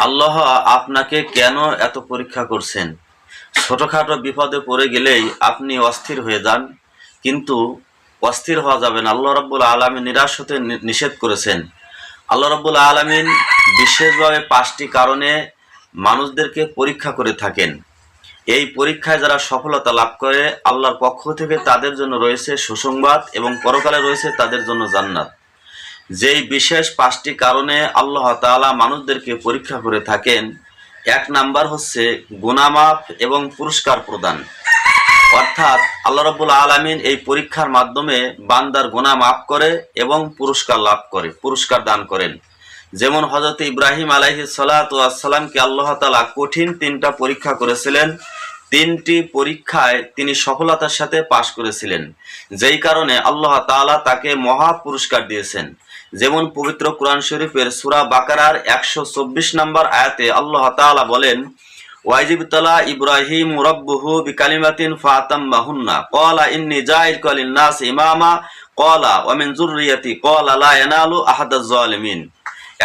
আল্লাহ আপনাকে কেন এত পরীক্ষা করছেন? ছোটখাটো বিপদে পড়ে গেলেই আপনি অস্থির হয়ে যান। কিন্তু অস্থির হওয়া যাবে না। আল্লাহ রব্বুল আলমিন নিরাশ হতে নিষেধ করেছেন। আল্লাহ রব্বুল আলমিন বিশেষভাবে পাঁচটি কারণে মানুষদেরকে পরীক্ষা করে থাকেন। এই পরীক্ষায় যারা সফলতা লাভ করে, আল্লাহর পক্ষ থেকে তাদের জন্য রয়েছে সুসংবাদ এবং পরকালে রয়েছে তাদের জন্য জান্নাত। যেই বিশেষ পাঁচটি কারণে আল্লাহ তাআলা মানুষদেরকে পরীক্ষা করে থাকেন, এক নাম্বার হচ্ছে গুনামাফ এবং পুরস্কার প্রদান। অর্থাৎ আল্লাহ রাব্বুল আলামিন এই পরীক্ষার মাধ্যমে বান্দার গুনাহ মাফ করে এবং পুরস্কার লাভ করে, পুরস্কার দান করেন। যেমন হজরত ইব্রাহিম আলাইহি সালাতামকে আল্লাহ তালা কঠিন তিনটা পরীক্ষা করেছিলেন। তিনটি পরীক্ষায় তিনি সফলতার সাথে পাশ করেছিলেন। যেই কারণে আল্লাহ তাআলা তাকে মহা পুরস্কার দিয়েছেন। যেমন পবিত্র কোরআন শরীফের সূরা বাকারার একশো চব্বিশ নম্বর আয়াতে আল্লাহ তাআলা বলেন, ওয়াইজিবতলা ইব্রাহিম রব্বুহু বিকালিমাতিন ফাতাম্মাহুন্না। ক্বালা, ইন্নী জাইলুকা লিন-নাস ইমামা। ক্বালা, ওয়া মিন যুররিয়াতি। ক্বালা, লা ইয়ানালু আহাদাজ জালিমিন।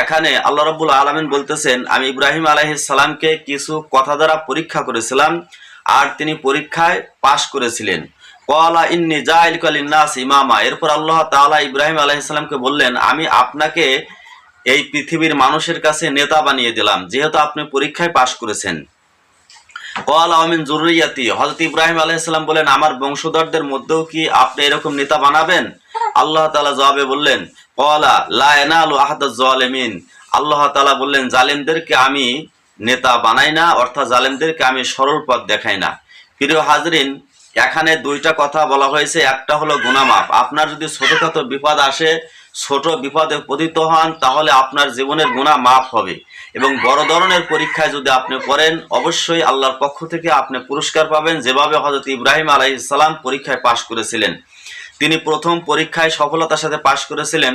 এখানে আল্লাহ রাব্বুল আলামিন বলতেছেন, আমি ইব্রাহিম সালামকে কিছু কথা দ্বারা পরীক্ষা করেছিলাম, আর তিনি পরীক্ষায় পাশ করেছিলেন। ক্বালা ইন্নী জাইলুকা লিন-নাস ইমামা। এরপর আল্লাহ তাআলা ইব্রাহিম আলাইহিস সালামকে বললেন, আমি আপনাকে এই পৃথিবীর মানুষের কাছে নেতা বানিয়ে দিলাম, যেহেতু আপনি পরীক্ষায় পাশ করেছেন। কল আমিন জরুরিয়াতি হজরত ইব্রাহিম আলাইসাল্লাম বলেন আমার বংশধরদের মধ্যেও কি আপনি এরকম নেতা বানাবেন? আল্লাহ তাআলা জবাবে বললেন কলা লা ইয়ানালু আহাদাজ জালিমিন। আল্লাহ তাআলা বললেন, জালেমদেরকে আমি নেতা বানাই না, অর্থাৎ জালেমদেরকে আমি সরল পথ দেখাই না। প্রিয় হাজরিন এখানে দুইটা কথা বলা হয়েছে। একটা হলো গুনামাপ আপনার যদি ছোটখাটো বিপদ আসে, ছোট বিপদে পতিত হন, তাহলে আপনার জীবনের গুণা মাফ হবে। এবং বড় ধরনের পরীক্ষায় যদি আপনি পড়েন, অবশ্যই আল্লাহর পক্ষ থেকে আপনি পুরস্কার পাবেন, যেভাবে হজরত ইব্রাহিম আলাইসালাম পরীক্ষায় পাশ করেছিলেন। তিনি প্রথম পরীক্ষায় সফলতার সাথে পাশ করেছিলেন,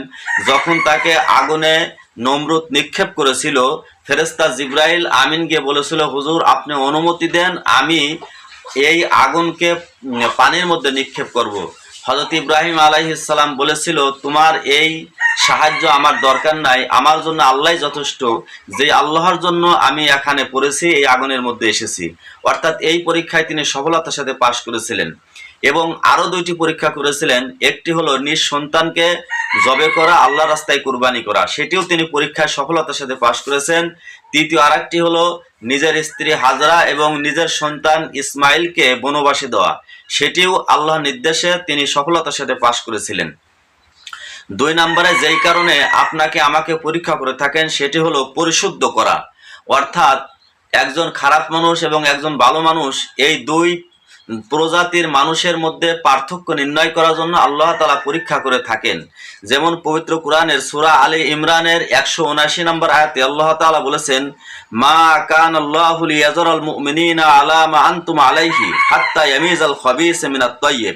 যখন তাকে আগুনে নমরুদ নিক্ষেপ করেছিল। ফেরেস্তা জিব্রাইল আমিন গিয়ে বলেছিল, হুজুর, আপনি অনুমতি দেন, আমি এই আগুনকে পানির মধ্যে নিক্ষেপ করব। হজরত ইব্রাহিম আলাইসাল্লাম বলেছিল, তোমার এই সাহায্য আমার দরকার নাই, আমার জন্য আল্লাহ যথেষ্ট। যে আল্লাহর জন্য আমি এখানে পড়েছি, এই আগুনের মধ্যে এসেছি। অর্থাৎ এই পরীক্ষায় তিনি সফলতার সাথে পাশ করেছিলেন। এবং আরও দুইটি পরীক্ষা করেছিলেন। একটি হলো, নিজ সন্তানকে জবে করা আল্লাহ রাস্তায় কুরবানি করা। সেটিও তিনি পরীক্ষায় সফলতার সাথে পাশ করেছেন। তৃতীয় আরেকটি হলো, নিজের স্ত্রী হাজরা এবং নিজের সন্তান ইসমাইলকে বনবাসে দেওয়া। সেটিও আল্লাহ নির্দেশে তিনি সফলতার সাথে পাশ করেছিলেন। দুই নম্বরে, যেই কারণে আপনাকে আমাকে পরীক্ষা করে থাকেন, সেটি হলো পরিশুদ্ধ করা। অর্থাৎ একজন খারাপ মানুষ এবং একজন ভালো মানুষ, এই দুই প্রজাতির মানুষের মধ্যে পার্থক্য নির্ণয় করার জন্য আল্লাহ তালা পরীক্ষা করে থাকেন। যেমন পবিত্র কোরআনের সুরা আলী ইমরানের একশো উনাশি নম্বর আয়াতে আল্লাহ তাআলা বলেছেন, মা কান আল্লাহুল মুমিনিনা আলা আনতুম আলাইহি হাত্তা ইয়ামিজাল খাবিস মিনাত তাইয়্যিব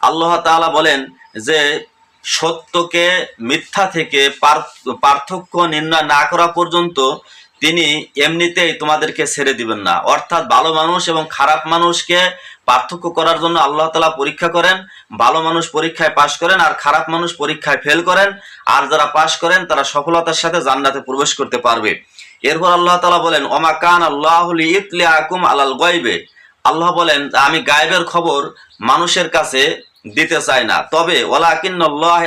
আল্লাহ তাআলা বলেন যে, সত্যকে মিথ্যা থেকে পার- পার্থক্য নির্ণয় না করা পর্যন্ত তিনি এমনিতেই তোমাদেরকে ছেড়ে দিবেন না। অর্থাৎ ভালো মানুষ এবং খারাপ মানুষকে পার্থক্য করার জন্য আল্লাহ তালা পরীক্ষা করেন, ভালো মানুষ পরীক্ষায় পাশ করেন আর খারাপ মানুষ পরীক্ষায় ফেল করেন। আর যারা পাশ করেন, তারা সফলতার সাথে জান্নাতে প্রবেশ করতে পারবে। এরপর আল্লাহ তালা বলেন, ওমা কান আল্লাহ ইতলি আকুম আলাল গয়বে। আল্লাহ বলেন, আমি গায়েবের খবর মানুষের কাছে দিতে চাই না। তবে ওলাকিন্নল্লাহ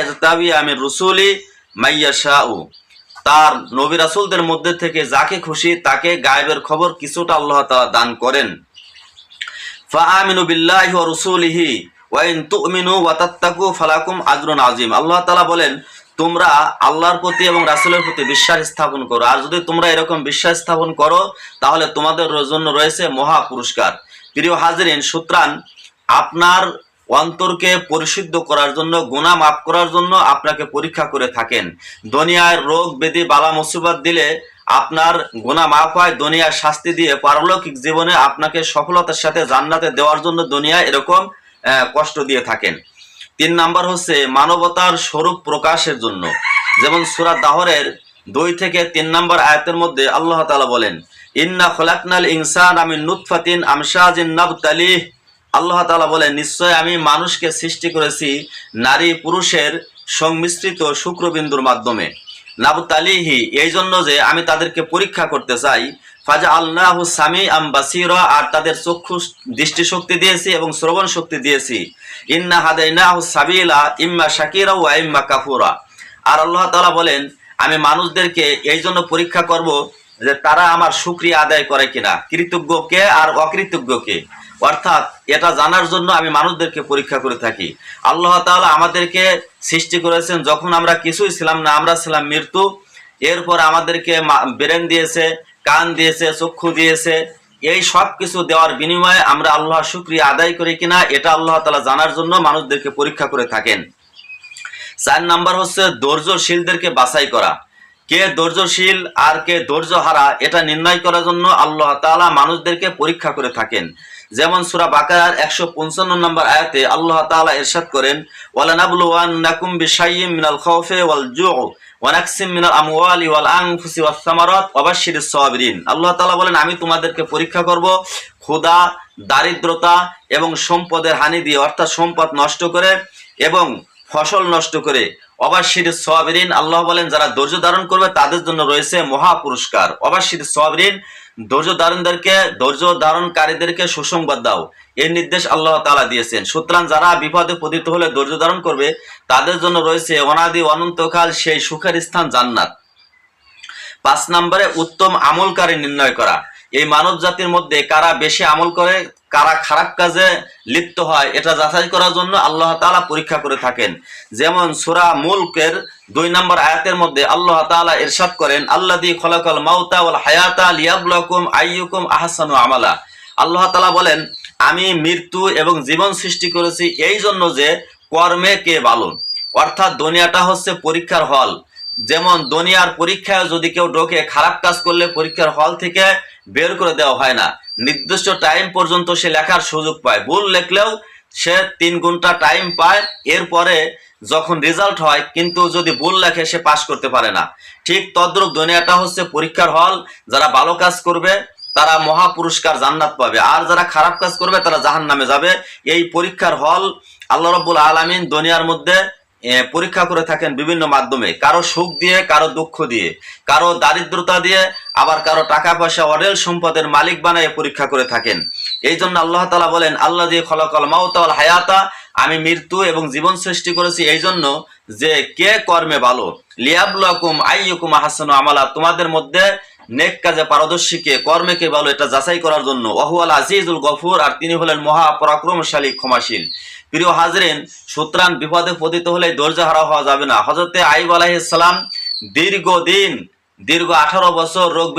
আমি রসুলি মাইয়া শাহ তার নবী রাসুলদের মধ্যে থেকে যাকে খুশি তাকে গায়েবের খবর কিছুটা আল্লাহ তালা দান করেন। ফাআমিনু বিল্লাহি ওয়া রাসূলিহি ওয়া ইন তু'মিনু ওয়া তাত্তাকু ফালাকুম বলেন, তোমরা আল্লাহর প্রতি এবং প্রতি বিশ্বাস স্থাপন করো। আর যদি তোমরা এরকম বিশ্বাস স্থাপন করো, তাহলে তোমাদের জন্য রয়েছে মহা পুরস্কার। প্রিয় হাজরিন, সুতরাং আপনার অন্তরকে পরিশুদ্ধ করার জন্য, গুনাহ মাফ করার জন্য আপনাকে পরীক্ষা করে থাকেন। দুনিয়ার রোগ, ব্যাধি, বালা, মুসিবত দিলে আপনার গুনাহ মাফ হয়, দুনিয়ার শাস্তি দিয়ে পারলৌকিক জীবনে আপনাকে সফলতার সাথে জান্নাতে দেওয়ার জন্য দুনিয়া এরকম কষ্ট দিয়ে থাকেন। তিন নাম্বার হচ্ছে মানবতার স্বরূপ প্রকাশের জন্য। যেমন সুরা দাহরের দুই থেকে তিন নম্বর আয়াতের মধ্যে আল্লাহ তালা বলেন, ইন্না খলাকনাল ইনসান আমি নুতফাতিন আমশাজিন নাবতালিহ। আল্লাহ তালা বলেন, নিশ্চয় আমি মানুষকে সৃষ্টি করেছি নারী পুরুষের সংমিশ্রিত শুক্রবিন্দুর মাধ্যমে। নাবতালিহি এই জন্য যে আমি তাদেরকে পরীক্ষা করতে চাই। ফাজা আল্লাহ সামি আম আর তাদের চক্ষু দৃষ্টিশক্তি দিয়েছি এবং শ্রবণ শক্তি দিয়েছি। ইন্না হাদাইনাহু সাবিলা, ইম্মা শাকিরা ওয়া ইম্মা কাফুরা। আর আল্লাহ তাআলা বলেন, আমি মানুষদেরকে এই জন্য পরীক্ষা করব যে তারা আমার সুক্রিয়া আদায় করে কিনা, কৃতজ্ঞকে আর অকৃতজ্ঞকে। অর্থাৎ এটা জানার জন্য আমি মানুষদেরকে পরীক্ষা করে থাকি। আল্লাহ তাআলা আমাদেরকে সৃষ্টি করেছেন, যখন আমরা কিছুই ছিলাম না, আমরা ছিলাম মৃত্যু। এরপর আমাদেরকে ব্রেন দিয়েছে, কান দিয়েছে, চক্ষু দিয়েছে। এই সব কিছু দেওয়ার বিনিময়ে আমরা আল্লাহ শুক্রিয়া আদায় করি কিনা, এটা আল্লাহ তাআলা জানার জন্য মানুষদেরকে পরীক্ষা করে থাকেন। চার নাম্বার হচ্ছে ধৈর্যশীলদেরকে বাছাই করা। কে ধৈর্যশীল আর কে ধৈর্য হারা এটা নির্ণয় করার জন্য আল্লাহ তাআলা মানুষদেরকে পরীক্ষা করে থাকেন। যেমন সুরা বাকার একশো পঞ্চান্ন নম্বর আয়াতে আল্লাহ তাআলা এরশাদ করেন, ওয়ালানাবলুওয়ান্নাকুম বিশাইয়্যিম মিনাল খাউফি ওয়াল জুউ ওয়া নাকসিম মিনাল আমওয়ালি ওয়াল আনফুসি ওয়াস সামারাত বাশশিরিস সাবিরিন। আল্লাহ তাআলা বলেন, আমি তোমাদেরকে পরীক্ষা করব ক্ষুধা, দারিদ্রতা এবং সম্পদের হানি দিয়ে, অর্থাৎ সম্পদ নষ্ট করে এবং ফসল নষ্ট করে অবাশির সোয়াবিরিন আল্লাহ বলেন, যারা ধৈর্য ধারণ করবে, তাদের জন্য রয়েছে মহা পুরস্কার। ধৈর্য ধারণদেরকে, ধৈর্য ধারণকারীদেরকে সুসংবাদ দাও। এর নির্দেশ আল্লাহ তাআলা দিয়েছেন। সুতরাং যারা বিপদে পতিত হলে ধৈর্য ধারণ করবে, তাদের জন্য রয়েছে অনাদি অনন্তকাল সেই সুখের স্থান জান্নাত। পাঁচ নম্বরে, উত্তম আমলকারী নির্ণয় করা। এই মানব জাতির মধ্যে কারা বেশি আমল করে, কারা খারাপ কাজে লিপ্ত হয়, এটা যাচাই করার জন্য আল্লাহ তাআলা পরীক্ষা করে থাকেন। যেমন সূরা মুলকের দুই নম্বর আয়াতের মধ্যে আল্লাহ তাআলা ইরশাদ করেন, আল্লাযী খলাকাল মাউতা ওয়াল হায়াতা লিয়াবলুয়াকুম আইয়ুকুম আহসানু আমালা। আল্লাহ তালা বলেন, আমি মৃত্যু এবং জীবন সৃষ্টি করেছি এই জন্য যে কর্মে কে ভালো। অর্থাৎ দুনিয়াটা হচ্ছে পরীক্ষার হল। যেমন দুনিয়ার পরীক্ষায় যদি কেউ ঢোকে, খারাপ কাজ করলে পরীক্ষার হল থেকে বের করে দেওয়া হয় না। নির্দিষ্ট টাইম পর্যন্ত সে লেখার সুযোগ পায়। ভুল লেখলেও সে তিন ঘণ্টা টাইম পায়। এরপরে যখন রেজাল্ট হয়, কিন্তু যদি ভুল লেখে, সে পাশ করতে পারে না। ঠিক তদ্রুপ দুনিয়াটা হচ্ছে পরীক্ষার হল। যারা ভালো কাজ করবে, তারা মহা পুরস্কার জান্নাত পাবে। আর যারা খারাপ কাজ করবে, তারা জাহান নামে যাবে। এই পরীক্ষার হল আল্লাহ রব্বুল আলমিন দুনিয়ার মধ্যে পরীক্ষা করে থাকেন বিভিন্ন মাধ্যমে। কারও সুখ দিয়ে, কারও দুঃখ দিয়ে। কারও দারিদ্রতা দিয়ে, আবার কারও টাকা পয়সা অডেল সম্পদের মালিক বানায় পরীক্ষা করে থাকেন। এই জন্য আল্লাহ তালা বলেন আল্লাহ দিয়ে খলকল মাউতাল হায়াতা, আমি মৃত্যু এবং জীবন সৃষ্টি করেছি এই জন্য যে কে কর্মে ভালো। লিয়াবুলাকুম আইয়ুকুম আহসানু আমালা। তোমাদের মধ্যে নেক কাজে পারদর্শীকে কর্মে কে ভালো, এটা যাচাই করার জন্য। ওহুয়াল আজিজুল গফুর, আর তিনি হলেন মহা পরাক্রমশালী ক্ষমাশীল। প্রিয় হাজরেন সুতরাং বিপদে পতিত হলে ধৈর্য হারা হওয়া যাবে না। হজরতে আইব আলাহিসাম দীর্ঘদিন, দীর্ঘ আঠারো বছর রোগ